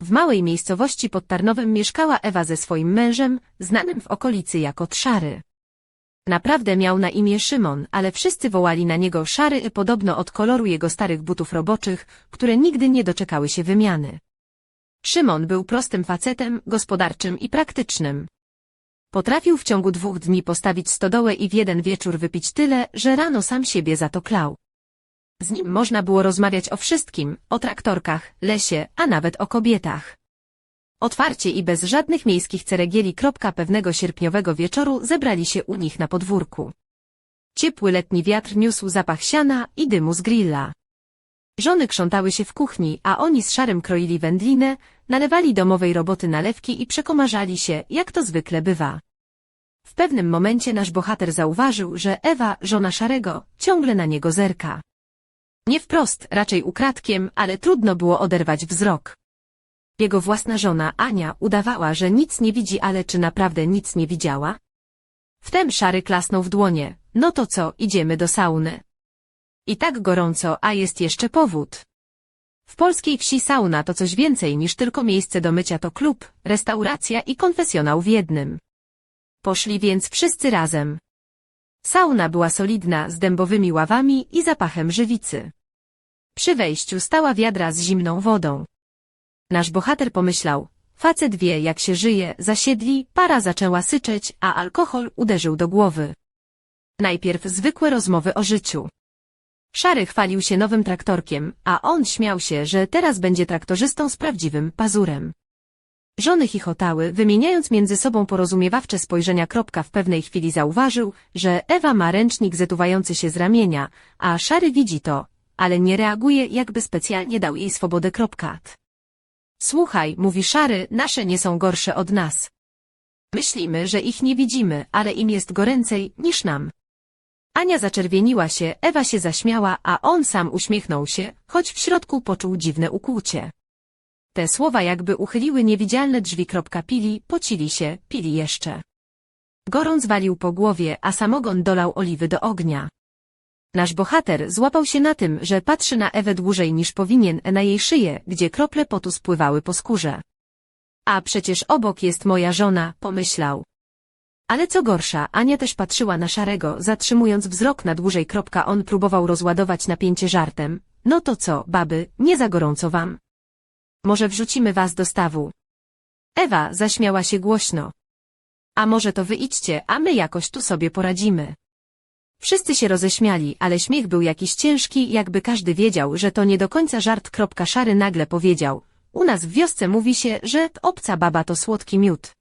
W małej miejscowości pod Tarnowem mieszkała Ewa ze swoim mężem, znanym w okolicy jako Trzary. Naprawdę miał na imię Szymon, ale wszyscy wołali na niego Szary podobno od koloru jego starych butów roboczych, które nigdy nie doczekały się wymiany. Szymon był prostym facetem, gospodarczym i praktycznym. Potrafił w ciągu dwóch dni postawić stodołę i w jeden wieczór wypić tyle, że rano sam siebie za to klał. Z nim można było rozmawiać o wszystkim, o traktorkach, lesie, a nawet o kobietach. Otwarcie i bez żadnych miejskich ceregieli. Pewnego sierpniowego wieczoru zebrali się u nich na podwórku. Ciepły letni wiatr niósł zapach siana i dymu z grilla. Żony krzątały się w kuchni, a oni z szarym kroili wędlinę, nalewali domowej roboty nalewki i przekomarzali się, jak to zwykle bywa. W pewnym momencie nasz bohater zauważył, że Ewa, żona szarego, ciągle na niego zerka. Nie wprost, raczej ukradkiem, ale trudno było oderwać wzrok. Jego własna żona, Ania, udawała, że nic nie widzi, ale czy naprawdę nic nie widziała? Wtem szary klasnął w dłonie. No to co, idziemy do sauny. I tak gorąco, a jest jeszcze powód. W polskiej wsi sauna to coś więcej niż tylko miejsce do mycia to klub, restauracja i konfesjonał w jednym. Poszli więc wszyscy razem. Sauna była solidna, z dębowymi ławami i zapachem żywicy. Przy wejściu stała wiadra z zimną wodą. Nasz bohater pomyślał, facet wie jak się żyje, zasiedli, para zaczęła syczeć, a alkohol uderzył do głowy. Najpierw zwykłe rozmowy o życiu. Szary chwalił się nowym traktorkiem, a on śmiał się, że teraz będzie traktorzystą z prawdziwym pazurem. Żony chichotały, wymieniając między sobą porozumiewawcze spojrzenia. W pewnej chwili zauważył, że Ewa ma ręcznik zetuwający się z ramienia, a Szary widzi to, ale nie reaguje, jakby specjalnie dał jej swobodę. Słuchaj, mówi Szary, nasze nie są gorsze od nas. Myślimy, że ich nie widzimy, ale im jest goręcej niż nam. Ania zaczerwieniła się, Ewa się zaśmiała, a on sam uśmiechnął się, choć w środku poczuł dziwne ukłucie. Te słowa jakby uchyliły niewidzialne drzwi. Pili, pocili się, pili jeszcze. Gorąc walił po głowie, a samogon dolał oliwy do ognia. Nasz bohater złapał się na tym, że patrzy na Ewę dłużej niż powinien, na jej szyję, gdzie krople potu spływały po skórze. A przecież obok jest moja żona, pomyślał. Ale co gorsza, Ania też patrzyła na Szarego, zatrzymując wzrok na dłużej. On próbował rozładować napięcie żartem. No to co, baby, nie za gorąco wam? Może wrzucimy was do stawu? Ewa zaśmiała się głośno. A może to wy idźcie, a my jakoś tu sobie poradzimy. Wszyscy się roześmiali, ale śmiech był jakiś ciężki, jakby każdy wiedział, że to nie do końca żart. Szary nagle powiedział. U nas w wiosce mówi się, że obca baba to słodki miód.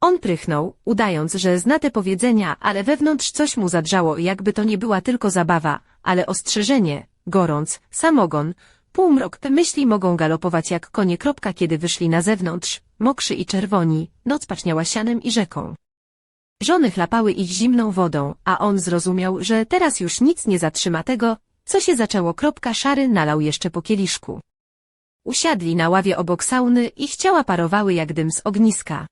On prychnął, udając, że zna te powiedzenia, ale wewnątrz coś mu zadrżało, jakby to nie była tylko zabawa, ale ostrzeżenie, gorąc, samogon, półmrok, te myśli mogą galopować jak konie. Kiedy wyszli na zewnątrz, mokrzy i czerwoni, noc paczniała sianem i rzeką. Żony chlapały ich zimną wodą, a on zrozumiał, że teraz już nic nie zatrzyma tego, co się zaczęło. Szary nalał jeszcze po kieliszku. Usiadli na ławie obok sauny i ciała parowały jak dym z ogniska.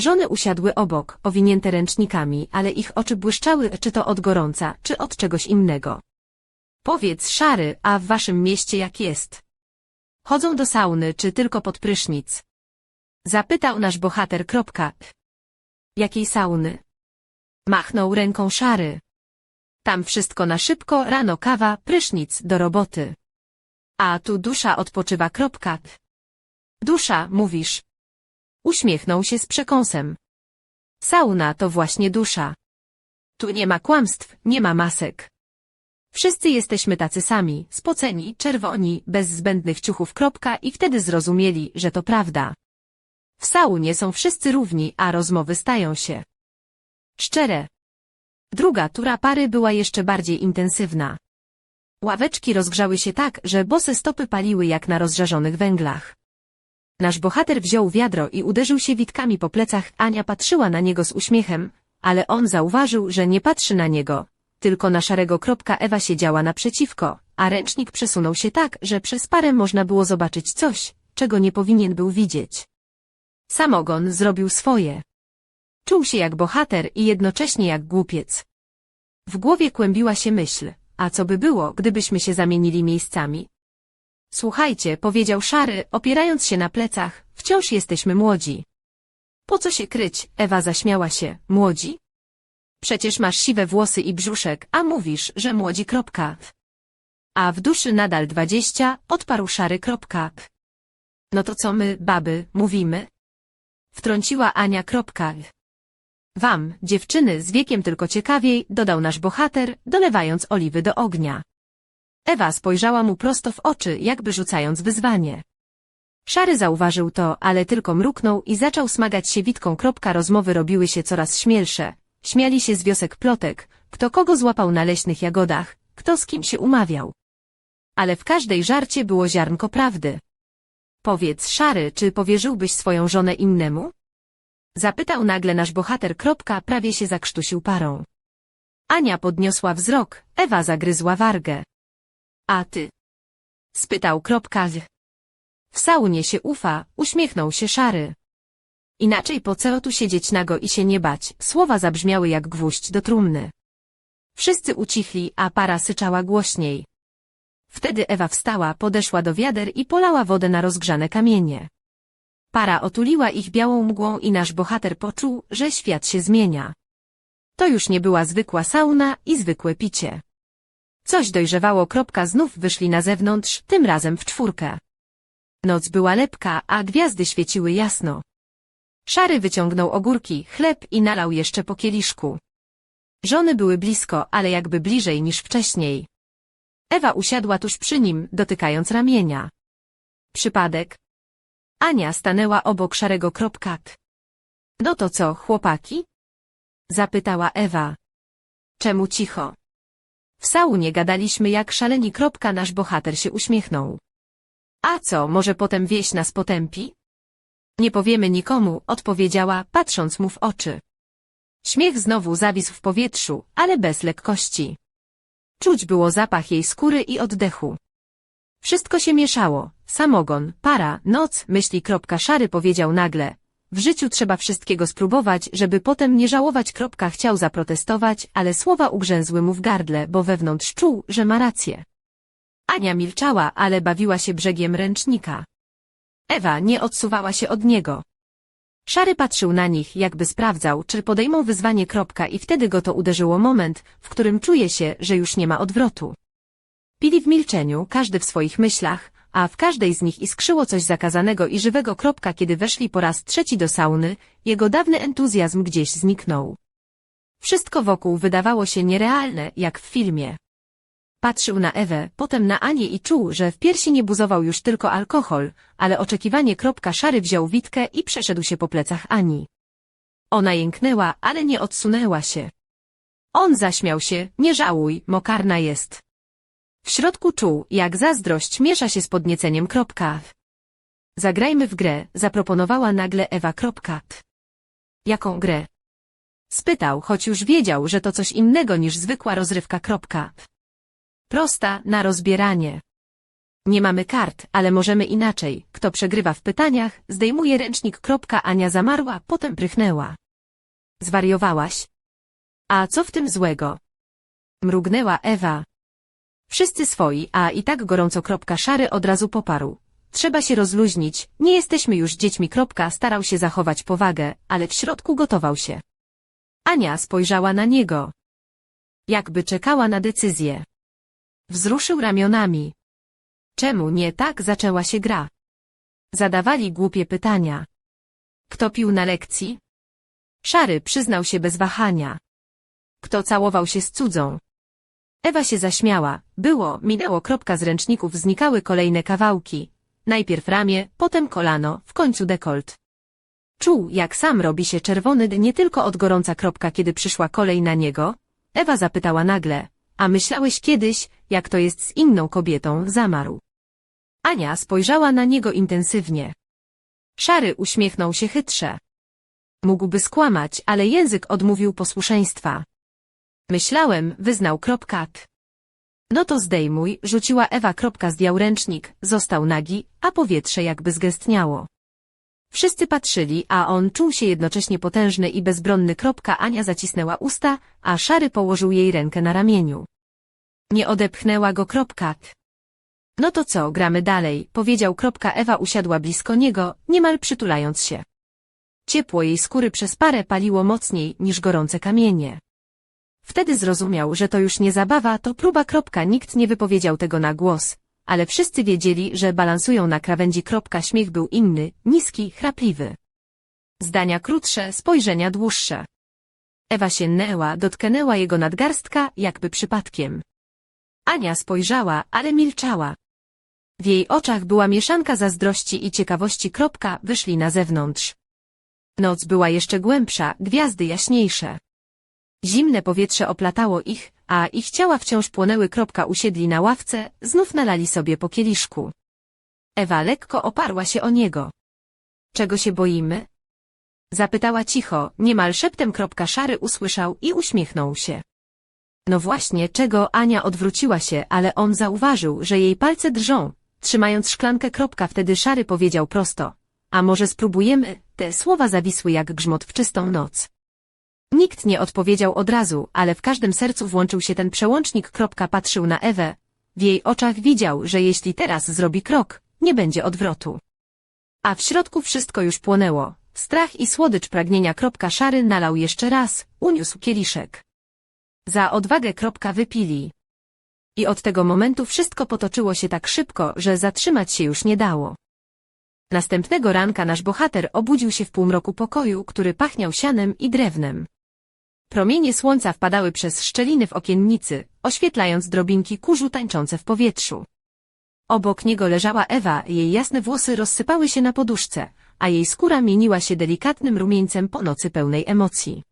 Żony usiadły obok, owinięte ręcznikami, ale ich oczy błyszczały, czy to od gorąca, czy od czegoś innego. Powiedz, Szary, a w waszym mieście jak jest? Chodzą do sauny, czy tylko pod prysznic? Zapytał nasz bohater. Jakiej sauny? Machnął ręką Szary. Tam wszystko na szybko, rano kawa, prysznic, do roboty. A tu dusza odpoczywa. Dusza, mówisz. Uśmiechnął się z przekąsem. Sauna to właśnie dusza. Tu nie ma kłamstw, nie ma masek. Wszyscy jesteśmy tacy sami, spoceni, czerwoni, bez zbędnych ciuchów. Kropka i wtedy zrozumieli, że to prawda. W saunie są wszyscy równi, a rozmowy stają się szczere. Druga tura pary była jeszcze bardziej intensywna. Ławeczki rozgrzały się tak, że bose stopy paliły jak na rozżarzonych węglach. Nasz bohater wziął wiadro i uderzył się witkami po plecach. Ania patrzyła na niego z uśmiechem, ale on zauważył, że nie patrzy na niego, tylko na szarego. Kropka Ewa siedziała naprzeciwko, a ręcznik przesunął się tak, że przez parę można było zobaczyć coś, czego nie powinien był widzieć. Samogon zrobił swoje. Czuł się jak bohater i jednocześnie jak głupiec. W głowie kłębiła się myśl, a co by było, gdybyśmy się zamienili miejscami? Słuchajcie, powiedział Szary, opierając się na plecach, wciąż jesteśmy młodzi. Po co się kryć? Ewa zaśmiała się. Młodzi? Przecież masz siwe włosy i brzuszek, a mówisz, że młodzi kropka. A w duszy nadal dwadzieścia, odparł Szary kropka. No to co my, baby, mówimy? Wtrąciła Ania kropka. Wam, dziewczyny, z wiekiem tylko ciekawiej, dodał nasz bohater, dolewając oliwy do ognia. Ewa spojrzała mu prosto w oczy, jakby rzucając wyzwanie. Szary zauważył to, ale tylko mruknął i zaczął smagać się witką. Rozmowy robiły się coraz śmielsze. Śmiali się z wiosek plotek, kto kogo złapał na leśnych jagodach, kto z kim się umawiał. Ale w każdej żarcie było ziarnko prawdy. Powiedz, Szary, czy powierzyłbyś swoją żonę innemu? Zapytał nagle nasz bohater. Kropka prawie się zakrztusił parą. Ania podniosła wzrok, Ewa zagryzła wargę. A ty? Spytał kropka. W saunie się ufa, uśmiechnął się szary. Inaczej po co tu siedzieć nago i się nie bać, słowa zabrzmiały jak gwóźdź do trumny. Wszyscy ucichli, a para syczała głośniej. Wtedy Ewa wstała, podeszła do wiader i polała wodę na rozgrzane kamienie. Para otuliła ich białą mgłą i nasz bohater poczuł, że świat się zmienia. To już nie była zwykła sauna i zwykłe picie. Coś dojrzewało. Kropka znów wyszli na zewnątrz, tym razem w czwórkę. Noc była lepka, a gwiazdy świeciły jasno. Szary wyciągnął ogórki, chleb i nalał jeszcze po kieliszku. Żony były blisko, ale jakby bliżej niż wcześniej. Ewa usiadła tuż przy nim, dotykając ramienia. Przypadek. Ania stanęła obok szarego kropka. No to co, chłopaki? Zapytała Ewa. Czemu cicho? W saunie gadaliśmy jak szaleni kropka nasz bohater się uśmiechnął. A co, może potem wieś nas potępi? Nie powiemy nikomu, odpowiedziała, patrząc mu w oczy. Śmiech znowu zawisł w powietrzu, ale bez lekkości. Czuć było zapach jej skóry i oddechu. Wszystko się mieszało. Samogon, para, noc, myśli kropka szary powiedział nagle. W życiu trzeba wszystkiego spróbować, żeby potem nie żałować. Kropka chciał zaprotestować, ale słowa ugrzęzły mu w gardle, bo wewnątrz czuł, że ma rację. Ania milczała, ale bawiła się brzegiem ręcznika. Ewa nie odsuwała się od niego. Szary patrzył na nich, jakby sprawdzał, czy podejmą wyzwanie kropka i wtedy go to uderzyło moment, w którym czuje się, że już nie ma odwrotu. Pili w milczeniu, każdy w swoich myślach, a w każdej z nich iskrzyło coś zakazanego i żywego kropka, kiedy weszli po raz trzeci do sauny, jego dawny entuzjazm gdzieś zniknął. Wszystko wokół wydawało się nierealne, jak w filmie. Patrzył na Ewę, potem na Anię i czuł, że w piersi nie buzował już tylko alkohol, ale oczekiwanie kropka szary wziął witkę i przeszedł się po plecach Ani. Ona jęknęła, ale nie odsunęła się. On zaśmiał się, nie żałuj, mokarna jest. W środku czuł, jak zazdrość miesza się z podnieceniem kropka. Zagrajmy w grę, zaproponowała nagle Ewa kropka. Jaką grę? Spytał, choć już wiedział, że to coś innego niż zwykła rozrywka kropka. Prosta, na rozbieranie. Nie mamy kart, ale możemy inaczej. Kto przegrywa w pytaniach, zdejmuje ręcznik. Ania zamarła, potem prychnęła. Zwariowałaś? A co w tym złego? Mrugnęła Ewa. Wszyscy swoi, a i tak gorąco. Szary od razu poparł. Trzeba się rozluźnić, nie jesteśmy już dziećmi. Starał się zachować powagę, ale w środku gotował się. Ania spojrzała na niego. Jakby czekała na decyzję. Wzruszył ramionami. Czemu nie tak zaczęła się gra? Zadawali głupie pytania. Kto pił na lekcji? Szary przyznał się bez wahania. Kto całował się z cudzą? Ewa się zaśmiała. Było, minęło kropka z ręczników, znikały kolejne kawałki. Najpierw ramię, potem kolano, w końcu dekolt. Czuł, jak sam robi się czerwony nie tylko od gorąca kropka, kiedy przyszła kolej na niego. Ewa zapytała nagle, a myślałeś kiedyś, jak to jest z inną kobietą, zamarł. Ania spojrzała na niego intensywnie. Szary uśmiechnął się chytrze. Mógłby skłamać, ale język odmówił posłuszeństwa. Myślałem, wyznał kropkat. No to zdejmuj, rzuciła Ewa zdjął ręcznik, został nagi, a powietrze jakby zgęstniało. Wszyscy patrzyli, a on czuł się jednocześnie potężny i bezbronny. Ania zacisnęła usta, a Szary położył jej rękę na ramieniu. Nie odepchnęła go. No to co, gramy dalej, powiedział Ewa usiadła blisko niego, niemal przytulając się. Ciepło jej skóry przez parę paliło mocniej niż gorące kamienie. Wtedy zrozumiał, że to już nie zabawa, to próba nikt nie wypowiedział tego na głos, ale wszyscy wiedzieli, że balansują na krawędzi śmiech był inny, niski, chrapliwy. Zdania krótsze, spojrzenia dłuższe. Ewa się neła, dotknęła jego nadgarstka, jakby przypadkiem. Ania spojrzała, ale milczała. W jej oczach była mieszanka zazdrości i ciekawości. Kropka, wyszli na zewnątrz. Noc była jeszcze głębsza, gwiazdy jaśniejsze. Zimne powietrze oplatało ich, a ich ciała wciąż płonęły. Kropka usiedli na ławce, znów nalali sobie po kieliszku. Ewa lekko oparła się o niego. Czego się boimy? Zapytała cicho, niemal szeptem. Kropka szary usłyszał i uśmiechnął się. No właśnie, czego Ania odwróciła się, ale on zauważył, że jej palce drżą, trzymając szklankę. Kropka wtedy szary powiedział prosto. A może spróbujemy? Te słowa zawisły jak grzmot w czystą noc. Nikt nie odpowiedział od razu, ale w każdym sercu włączył się ten przełącznik. Patrzył na Ewę. W jej oczach widział, że jeśli teraz zrobi krok, nie będzie odwrotu. A w środku wszystko już płonęło. Strach i słodycz pragnienia. Szary nalał jeszcze raz, uniósł kieliszek. Za odwagę. Wypili. I od tego momentu wszystko potoczyło się tak szybko, że zatrzymać się już nie dało. Następnego ranka nasz bohater obudził się w półmroku pokoju, który pachniał sianem i drewnem. Promienie słońca wpadały przez szczeliny w okiennicy, oświetlając drobinki kurzu tańczące w powietrzu. Obok niego leżała Ewa, jej jasne włosy rozsypały się na poduszce, a jej skóra mieniła się delikatnym rumieńcem po nocy pełnej emocji.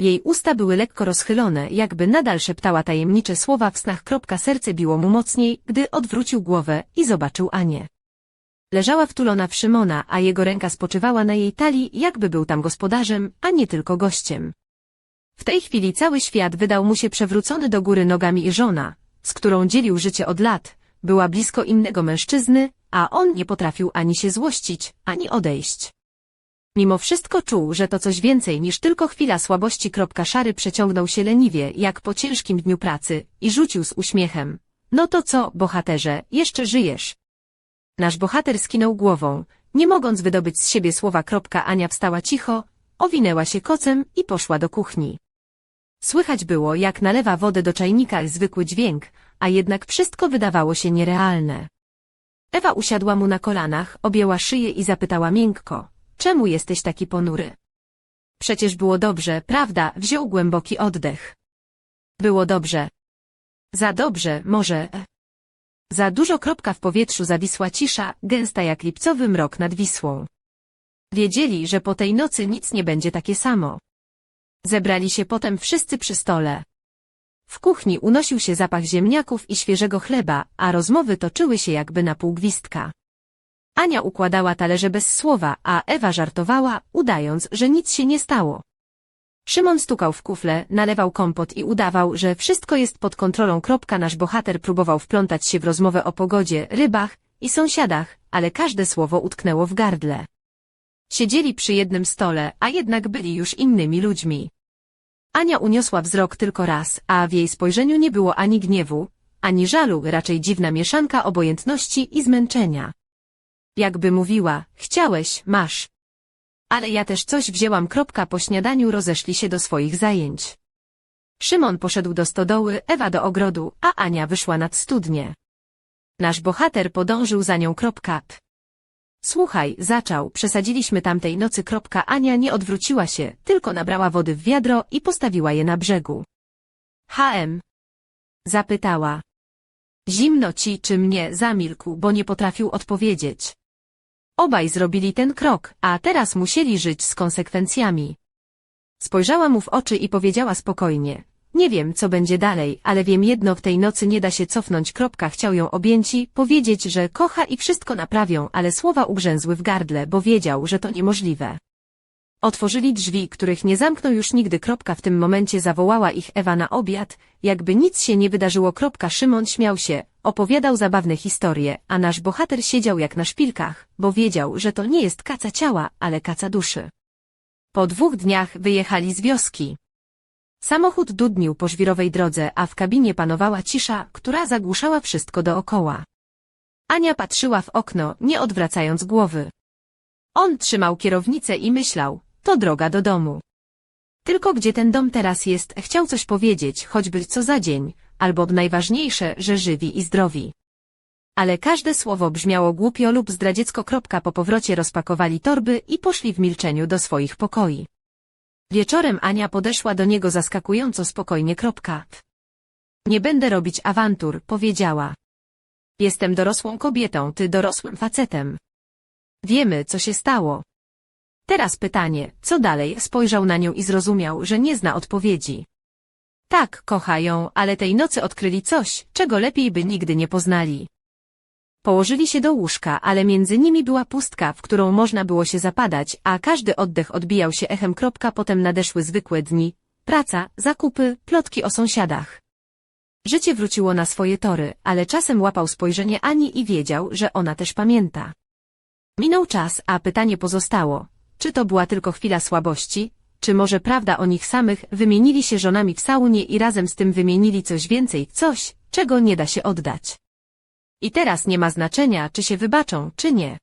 Jej usta były lekko rozchylone, jakby nadal szeptała tajemnicze słowa w snach. Serce biło mu mocniej, gdy odwrócił głowę i zobaczył Anię. Leżała wtulona w Szymona, a jego ręka spoczywała na jej talii, jakby był tam gospodarzem, a nie tylko gościem. W tej chwili cały świat wydał mu się przewrócony do góry nogami i żona, z którą dzielił życie od lat, była blisko innego mężczyzny, a on nie potrafił ani się złościć, ani odejść. Mimo wszystko czuł, że to coś więcej niż tylko chwila słabości. Szary przeciągnął się leniwie, jak po ciężkim dniu pracy, i rzucił z uśmiechem. No to co, bohaterze, jeszcze żyjesz? Nasz bohater skinął głową, nie mogąc wydobyć z siebie słowa. Ania wstała cicho, owinęła się kocem i poszła do kuchni. Słychać było, jak nalewa wodę do czajnika zwykły dźwięk, a jednak wszystko wydawało się nierealne. Ewa usiadła mu na kolanach, objęła szyję i zapytała miękko, czemu jesteś taki ponury? Przecież było dobrze, prawda? Wziął głęboki oddech. Było dobrze. Za dobrze, może. Za dużo kropka w powietrzu zawisła cisza, gęsta jak lipcowy mrok nad Wisłą. Wiedzieli, że po tej nocy nic nie będzie takie samo. Zebrali się potem wszyscy przy stole. W kuchni unosił się zapach ziemniaków i świeżego chleba, a rozmowy toczyły się jakby na pół gwizdka. Ania układała talerze bez słowa, a Ewa żartowała, udając, że nic się nie stało. Szymon stukał w kufle, nalewał kompot i udawał, że wszystko jest pod kontrolą. Kropka nasz bohater próbował wplątać się w rozmowę o pogodzie, rybach i sąsiadach, ale każde słowo utknęło w gardle. Siedzieli przy jednym stole, a jednak byli już innymi ludźmi. Ania uniosła wzrok tylko raz, a w jej spojrzeniu nie było ani gniewu, ani żalu, raczej dziwna mieszanka obojętności i zmęczenia. Jakby mówiła, chciałeś, masz. Ale ja też coś wzięłam. Kropka po śniadaniu rozeszli się do swoich zajęć. Szymon poszedł do stodoły, Ewa do ogrodu, a Ania wyszła nad studnię. Nasz bohater podążył za nią. Kropka. Słuchaj, zaczął, przesadziliśmy tamtej nocy. Kropka Ania nie odwróciła się, tylko nabrała wody w wiadro i postawiła je na brzegu. HM. Zapytała. Zimno ci czy mnie zamilkł, bo nie potrafił odpowiedzieć. Obaj zrobili ten krok, a teraz musieli żyć z konsekwencjami. Spojrzała mu w oczy i powiedziała spokojnie. Nie wiem, co będzie dalej, ale wiem jedno w tej nocy nie da się cofnąć. Kropka chciał ją objęci, powiedzieć, że kocha i wszystko naprawią, ale słowa ugrzęzły w gardle, bo wiedział, że to niemożliwe. Otworzyli drzwi, których nie zamknął już nigdy. Kropka w tym momencie zawołała ich Ewa na obiad, jakby nic się nie wydarzyło. Kropka Szymon śmiał się, opowiadał zabawne historie, a nasz bohater siedział jak na szpilkach, bo wiedział, że to nie jest kaca ciała, ale kaca duszy. Po dwóch dniach wyjechali z wioski. Samochód dudnił po żwirowej drodze, a w kabinie panowała cisza, która zagłuszała wszystko dookoła. Ania patrzyła w okno, nie odwracając głowy. On trzymał kierownicę i myślał, to droga do domu. Tylko gdzie ten dom teraz jest, chciał coś powiedzieć, choćby co za dzień, albo najważniejsze, że żywi i zdrowi. Ale każde słowo brzmiało głupio lub zdradziecko. Po powrocie rozpakowali torby i poszli w milczeniu do swoich pokoi. Wieczorem Ania podeszła do niego zaskakująco spokojnie. Kropka. Nie będę robić awantur, powiedziała. Jestem dorosłą kobietą, ty dorosłym facetem. Wiemy, co się stało. Teraz pytanie, co dalej? Spojrzał na nią i zrozumiał, że nie zna odpowiedzi. Tak, kocha ją, ale tej nocy odkryli coś, czego lepiej by nigdy nie poznali. Położyli się do łóżka, ale między nimi była pustka, w którą można było się zapadać, a każdy oddech odbijał się echem. Kropka, potem nadeszły zwykłe dni, praca, zakupy, plotki o sąsiadach. Życie wróciło na swoje tory, ale czasem łapał spojrzenie Ani i wiedział, że ona też pamięta. Minął czas, a pytanie pozostało. Czy to była tylko chwila słabości, czy może prawda o nich samych wymienili się żonami w saunie i razem z tym wymienili coś więcej, coś, czego nie da się oddać. I teraz nie ma znaczenia, czy się wybaczą, czy nie.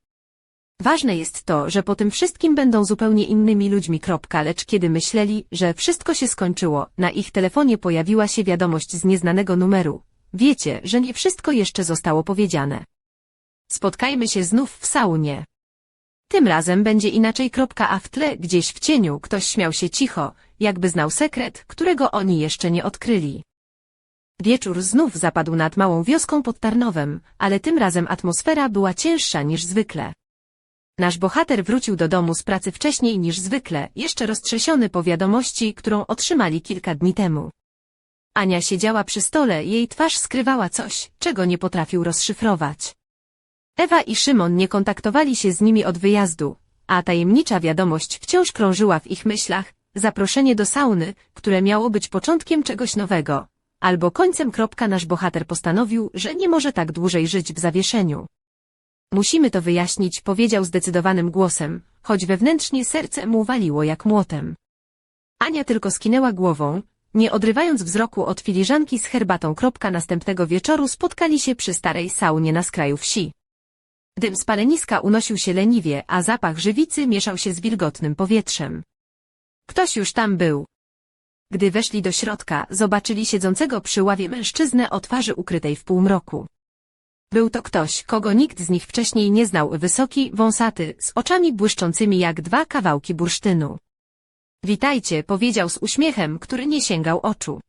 Ważne jest to, że po tym wszystkim będą zupełnie innymi ludźmi. Lecz kiedy myśleli, że wszystko się skończyło, na ich telefonie pojawiła się wiadomość z nieznanego numeru. Wiecie, że nie wszystko jeszcze zostało powiedziane. Spotkajmy się znów w saunie. Tym razem będzie inaczej. A w tle, gdzieś w cieniu, ktoś śmiał się cicho, jakby znał sekret, którego oni jeszcze nie odkryli. Wieczór znów zapadł nad małą wioską pod Tarnowem, ale tym razem atmosfera była cięższa niż zwykle. Nasz bohater wrócił do domu z pracy wcześniej niż zwykle, jeszcze roztrzesiony po wiadomości, którą otrzymali kilka dni temu. Ania siedziała przy stole, jej twarz skrywała coś, czego nie potrafił rozszyfrować. Ewa i Szymon nie kontaktowali się z nimi od wyjazdu, a tajemnicza wiadomość wciąż krążyła w ich myślach, zaproszenie do sauny, które miało być początkiem czegoś nowego, albo końcem. Kropka, nasz bohater postanowił, że nie może tak dłużej żyć w zawieszeniu. Musimy to wyjaśnić, powiedział zdecydowanym głosem, choć wewnętrznie serce mu waliło jak młotem. Ania tylko skinęła głową, nie odrywając wzroku od filiżanki z herbatą. Kropka, następnego wieczoru spotkali się przy starej saunie na skraju wsi. Dym z unosił się leniwie, a zapach żywicy mieszał się z wilgotnym powietrzem. Ktoś już tam był. Gdy weszli do środka, zobaczyli siedzącego przy ławie mężczyznę o twarzy ukrytej w półmroku. Był to ktoś, kogo nikt z nich wcześniej nie znał, wysoki, wąsaty, z oczami błyszczącymi jak dwa kawałki bursztynu. Witajcie, powiedział z uśmiechem, który nie sięgał oczu.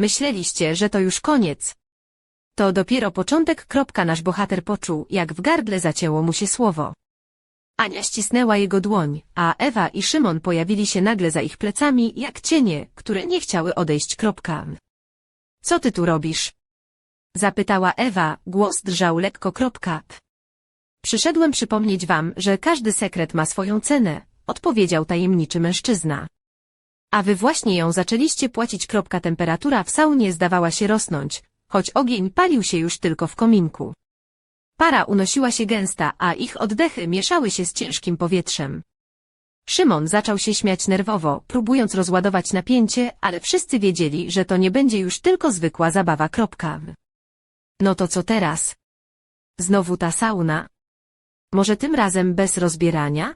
Myśleliście, że to już koniec. To dopiero początek. Nasz bohater poczuł, jak w gardle zacięło mu się słowo. Ania ścisnęła jego dłoń, a Ewa i Szymon pojawili się nagle za ich plecami, jak cienie, które nie chciały odejść. Kropka. Co ty tu robisz? Zapytała Ewa, głos drżał lekko. Kropka. Przyszedłem przypomnieć wam, że każdy sekret ma swoją cenę, odpowiedział tajemniczy mężczyzna. A wy właśnie ją zaczęliście płacić. Kropka. Temperatura w saunie zdawała się rosnąć, choć ogień palił się już tylko w kominku. Para unosiła się gęsta, a ich oddechy mieszały się z ciężkim powietrzem. Szymon zaczął się śmiać nerwowo, próbując rozładować napięcie, ale wszyscy wiedzieli, że to nie będzie już tylko zwykła zabawa. Kropka. No to co teraz? Znowu ta sauna? Może tym razem bez rozbierania?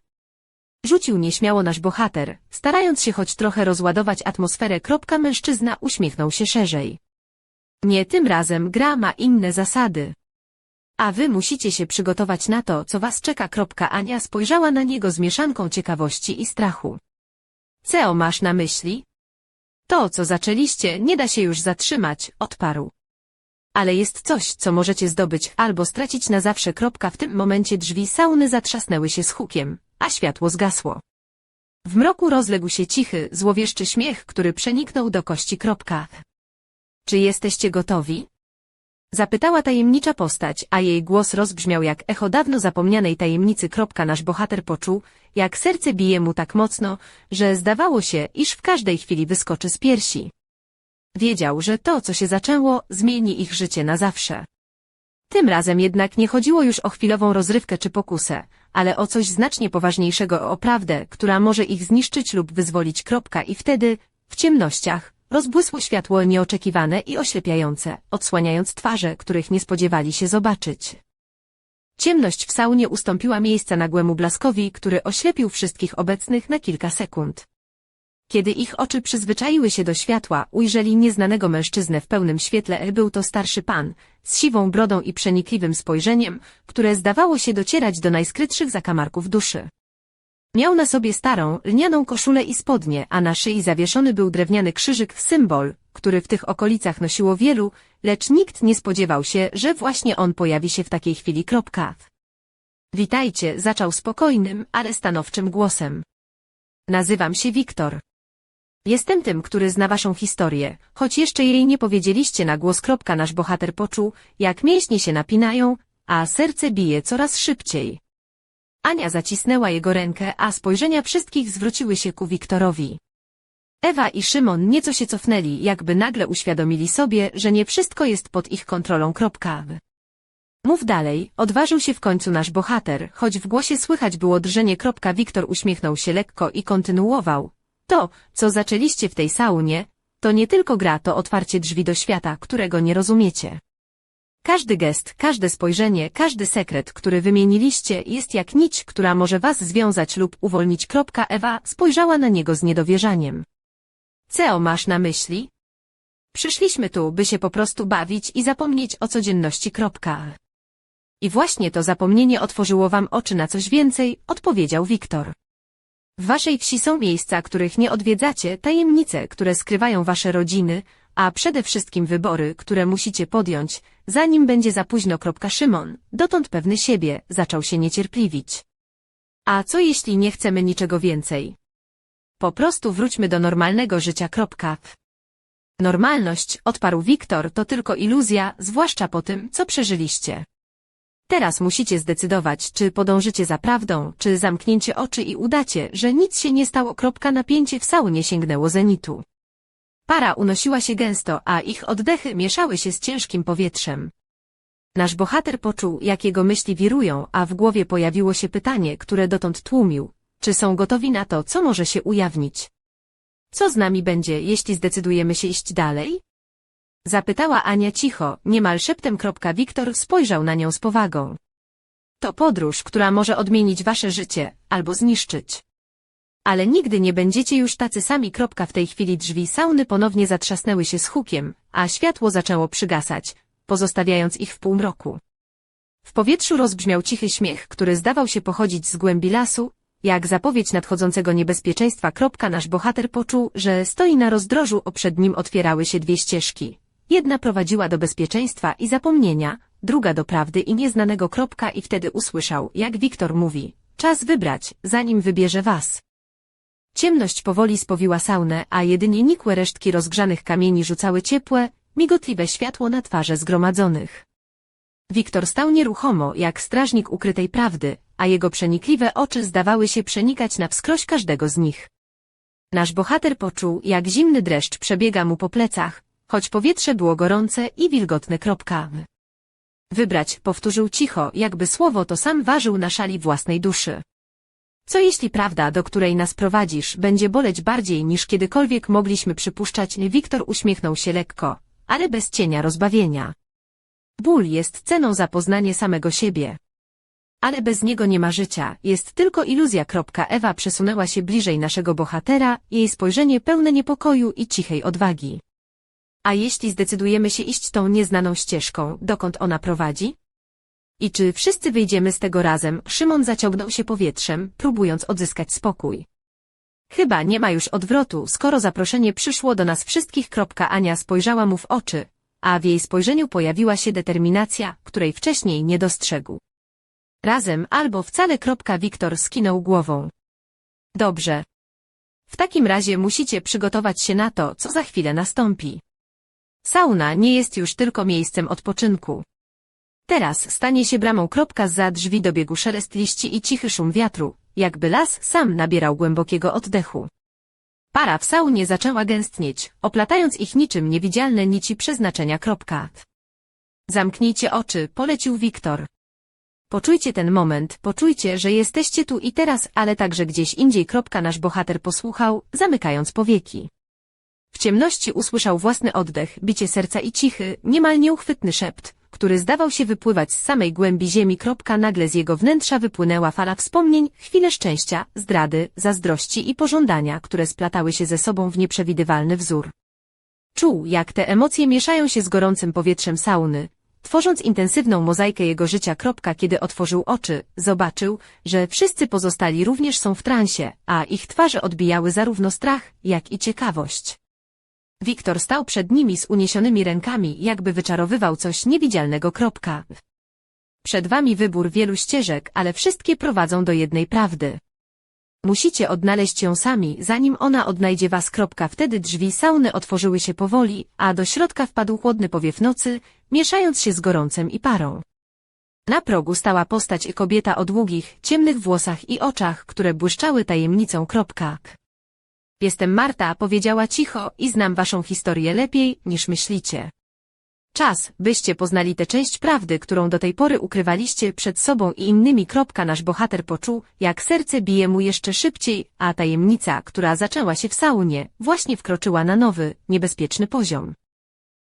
Rzucił nieśmiało nasz bohater, starając się choć trochę rozładować atmosferę. Kropka mężczyzna uśmiechnął się szerzej. Nie tym razem gra ma inne zasady. A wy musicie się przygotować na to, co was czeka. Ania spojrzała na niego z mieszanką ciekawości i strachu. Co masz na myśli? To, co zaczęliście, nie da się już zatrzymać, odparł. Ale jest coś, co możecie zdobyć albo stracić na zawsze. W tym momencie drzwi sauny zatrzasnęły się z hukiem, a światło zgasło. W mroku rozległ się cichy, złowieszczy śmiech, który przeniknął do kości. Czy jesteście gotowi? Zapytała tajemnicza postać, a jej głos rozbrzmiał jak echo dawno zapomnianej tajemnicy. Nasz bohater poczuł, jak serce bije mu tak mocno, że zdawało się, iż w każdej chwili wyskoczy z piersi. Wiedział, że to, co się zaczęło, zmieni ich życie na zawsze. Tym razem jednak nie chodziło już o chwilową rozrywkę czy pokusę, ale o coś znacznie poważniejszego, o prawdę, która może ich zniszczyć lub wyzwolić. I wtedy, w ciemnościach, rozbłysło światło nieoczekiwane i oślepiające, odsłaniając twarze, których nie spodziewali się zobaczyć. Ciemność w saunie ustąpiła miejsca nagłemu blaskowi, który oślepił wszystkich obecnych na kilka sekund. Kiedy ich oczy przyzwyczaiły się do światła, ujrzeli nieznanego mężczyznę w pełnym świetle. Był to starszy pan, z siwą brodą i przenikliwym spojrzeniem, które zdawało się docierać do najskrytszych zakamarków duszy. Miał na sobie starą, lnianą koszulę i spodnie, a na szyi zawieszony był drewniany krzyżyk, symbol, który w tych okolicach nosiło wielu, lecz nikt nie spodziewał się, że właśnie on pojawi się w takiej chwili. Kropka. Witajcie, zaczął spokojnym, ale stanowczym głosem. Nazywam się Wiktor. Jestem tym, który zna waszą historię, choć jeszcze jej nie powiedzieliście na głos. Kropka nasz bohater poczuł, jak mięśnie się napinają, a serce bije coraz szybciej. Ania zacisnęła jego rękę, a spojrzenia wszystkich zwróciły się ku Wiktorowi. Ewa i Szymon nieco się cofnęli, jakby nagle uświadomili sobie, że nie wszystko jest pod ich kontrolą. Kropka. Mów dalej, odważył się w końcu nasz bohater, choć w głosie słychać było drżenie. Kropka. Wiktor uśmiechnął się lekko i kontynuował. To, co zaczęliście w tej saunie, to nie tylko gra, to otwarcie drzwi do świata, którego nie rozumiecie. Każdy gest, każde spojrzenie, każdy sekret, który wymieniliście, jest jak nić, która może was związać lub uwolnić. Ewa spojrzała na niego z niedowierzaniem. Co masz na myśli? Przyszliśmy tu, by się po prostu bawić i zapomnieć o codzienności. I właśnie to zapomnienie otworzyło wam oczy na coś więcej, odpowiedział Wiktor. W waszej wsi są miejsca, których nie odwiedzacie, tajemnice, które skrywają wasze rodziny, a przede wszystkim wybory, które musicie podjąć, zanim będzie za późno. Szymon, dotąd pewny siebie, zaczął się niecierpliwić. A co jeśli nie chcemy niczego więcej? Po prostu wróćmy do normalnego życia. Normalność, odparł Wiktor, to tylko iluzja, zwłaszcza po tym, co przeżyliście. Teraz musicie zdecydować, czy podążycie za prawdą, czy zamknięcie oczy i udacie, że nic się nie stało. Napięcie w saunie sięgnęło zenitu. Para unosiła się gęsto, a ich oddechy mieszały się z ciężkim powietrzem. Nasz bohater poczuł, jak jego myśli wirują, a w głowie pojawiło się pytanie, które dotąd tłumił. Czy są gotowi na to, co może się ujawnić? Co z nami będzie, jeśli zdecydujemy się iść dalej? Zapytała Ania cicho, niemal szeptem. Wiktor spojrzał na nią z powagą. To podróż, która może odmienić wasze życie, albo zniszczyć. Ale nigdy nie będziecie już tacy sami. W tej chwili drzwi sauny ponownie zatrzasnęły się z hukiem, a światło zaczęło przygasać, pozostawiając ich w półmroku. W powietrzu rozbrzmiał cichy śmiech, który zdawał się pochodzić z głębi lasu, jak zapowiedź nadchodzącego niebezpieczeństwa. Nasz bohater poczuł, że stoi na rozdrożu, a przed nim otwierały się dwie ścieżki. Jedna prowadziła do bezpieczeństwa i zapomnienia, druga do prawdy i nieznanego. I wtedy usłyszał, jak Wiktor mówi, czas wybrać, zanim wybierze was. Ciemność powoli spowiła saunę, a jedynie nikłe resztki rozgrzanych kamieni rzucały ciepłe, migotliwe światło na twarze zgromadzonych. Wiktor stał nieruchomo, jak strażnik ukrytej prawdy, a jego przenikliwe oczy zdawały się przenikać na wskroś każdego z nich. Nasz bohater poczuł, jak zimny dreszcz przebiega mu po plecach, choć powietrze było gorące i wilgotne. Kropka. Wybrać, powtórzył cicho, jakby słowo to sam ważył na szali własnej duszy. Co jeśli prawda, do której nas prowadzisz, będzie boleć bardziej niż kiedykolwiek mogliśmy przypuszczać? Wiktor uśmiechnął się lekko, ale bez cienia rozbawienia. Ból jest ceną za poznanie samego siebie. Ale bez niego nie ma życia, jest tylko iluzja. Ewa przesunęła się bliżej naszego bohatera, jej spojrzenie pełne niepokoju i cichej odwagi. A jeśli zdecydujemy się iść tą nieznaną ścieżką, dokąd ona prowadzi? I czy wszyscy wyjdziemy z tego razem? Szymon zaciągnął się powietrzem, próbując odzyskać spokój. Chyba nie ma już odwrotu, skoro zaproszenie przyszło do nas wszystkich. Ania spojrzała mu w oczy, a w jej spojrzeniu pojawiła się determinacja, której wcześniej nie dostrzegł. Razem albo wcale. Wiktor skinął głową. Dobrze. W takim razie musicie przygotować się na to, co za chwilę nastąpi. Sauna nie jest już tylko miejscem odpoczynku. Teraz stanie się bramą. Za drzwi dobiegł szelest liści i cichy szum wiatru, jakby las sam nabierał głębokiego oddechu. Para w saunie zaczęła gęstnieć, oplatając ich niczym niewidzialne nici przeznaczenia. Zamknijcie oczy, polecił Wiktor. Poczujcie ten moment, poczujcie, że jesteście tu i teraz, ale także gdzieś indziej. Nasz bohater posłuchał, zamykając powieki. W ciemności usłyszał własny oddech, bicie serca i cichy, niemal nieuchwytny szept, który zdawał się wypływać z samej głębi ziemi. Nagle z jego wnętrza wypłynęła fala wspomnień, chwile szczęścia, zdrady, zazdrości i pożądania, które splatały się ze sobą w nieprzewidywalny wzór. Czuł, jak te emocje mieszają się z gorącym powietrzem sauny, tworząc intensywną mozaikę jego życia. Kiedy otworzył oczy, zobaczył, że wszyscy pozostali również są w transie, a ich twarze odbijały zarówno strach, jak i ciekawość. Wiktor stał przed nimi z uniesionymi rękami, jakby wyczarowywał coś niewidzialnego. Kropka. Przed wami wybór wielu ścieżek, ale wszystkie prowadzą do jednej prawdy. Musicie odnaleźć ją sami, zanim ona odnajdzie was. Kropka. Wtedy drzwi sauny otworzyły się powoli, a do środka wpadł chłodny powiew nocy, mieszając się z gorącem i parą. Na progu stała postać i kobieta o długich, ciemnych włosach i oczach, które błyszczały tajemnicą. Kropka. Jestem Marta, powiedziała cicho i znam waszą historię lepiej, niż myślicie. Czas, byście poznali tę część prawdy, którą do tej pory ukrywaliście przed sobą i innymi. Kropka nasz bohater poczuł, jak serce bije mu jeszcze szybciej, a tajemnica, która zaczęła się w saunie, właśnie wkroczyła na nowy, niebezpieczny poziom.